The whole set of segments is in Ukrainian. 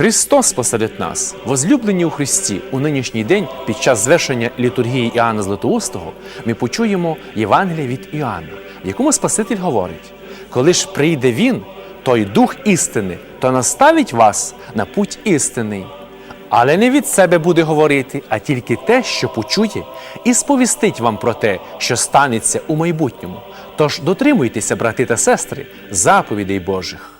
Христос посеред нас, возлюблені у Христі, у нинішній день під час звершення літургії Іоанна Златоустого, ми почуємо Євангеліє від Іоанна, в якому Спаситель говорить: коли ж прийде Він, той Дух істини, то наставить вас на путь істинний. Але не від себе буде говорити, а тільки те, що почує, і сповістить вам про те, що станеться у майбутньому. Тож дотримуйтеся, брати та сестри, заповідей Божих.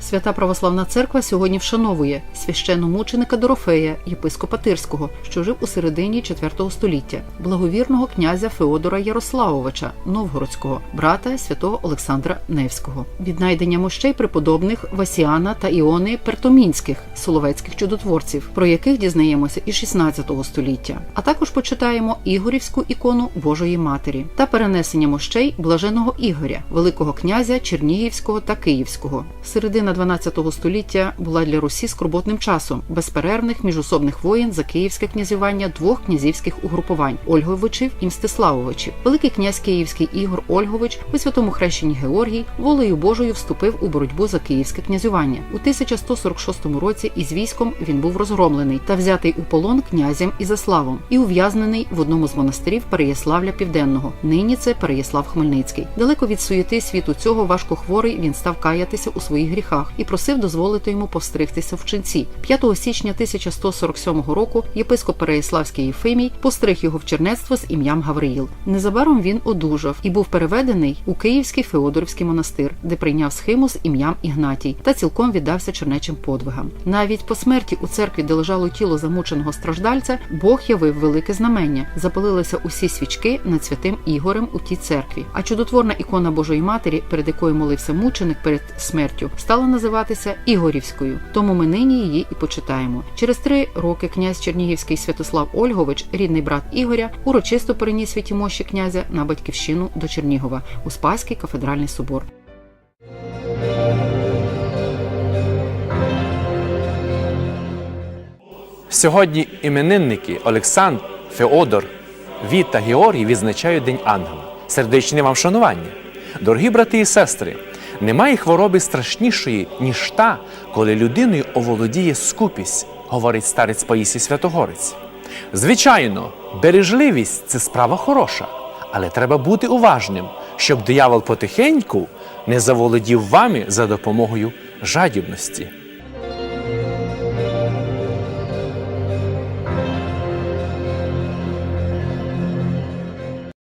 Свята Православна Церква сьогодні вшановує священномученика Дорофея, єпископа Тирського, що жив у середині IV століття, благовірного князя Феодора Ярославовича Новгородського, брата святого Олександра Невського, віднайдення мощей преподобних Васіана та Іони Пертомінських, соловецьких чудотворців, про яких дізнаємося із XVI століття. А також почитаємо Ігорівську ікону Божої Матері та перенесення мощей блаженого Ігоря, великого князя Чернігівського та Київського. Середина 12 століття була для Русі скорботним часом безперервних міжособних воєн за київське князювання двох князівських угрупувань Ольговичів і Мстиславовичів. Великий князь Київський Ігор Ольгович у святому хрещенні Георгій волею Божою вступив у боротьбу за київське князювання. У 1146 році із військом він був розгромлений та взятий у полон князем Ізаславом і ув'язнений в одному з монастирів Переяславля Південного. Нині це Переяслав Хмельницький. Далеко від суєти світу цього важко хворий він став каятися у своїх гріхах і просив дозволити йому постригтися в ченці. 5 січня 1147 року єпископ Переяславський Єфимій постриг його в чернецтво з ім'ям Гавриїл. Незабаром він одужав і був переведений у Київський Феодорівський монастир, де прийняв схиму з ім'ям Ігнатій та цілком віддався чернечим подвигам. Навіть по смерті у церкві, де лежало тіло замученого страждальця, Бог явив велике знамення. Запалилися усі свічки над святим Ігорем у тій церкві. А чудотворна ікона Божої Матері, перед якою молився мученик перед смертю, стала називатися Ігорівською. Тому ми нині її і почитаємо. Через три роки князь Чернігівський Святослав Ольгович, рідний брат Ігоря, урочисто переніс святі мощі князя на батьківщину до Чернігова у Спаський кафедральний собор. Сьогодні іменинники Олександр, Феодор, Віт та Георгій відзначають День Ангела. Сердечне вам шанування. Дорогі брати і сестри, немає хвороби страшнішої, ніж та, коли людиною оволодіє скупість, говорить старець Паїсій Святогорець. Звичайно, бережливість це справа хороша, але треба бути уважним, щоб диявол потихеньку не заволодів вами за допомогою жадібності.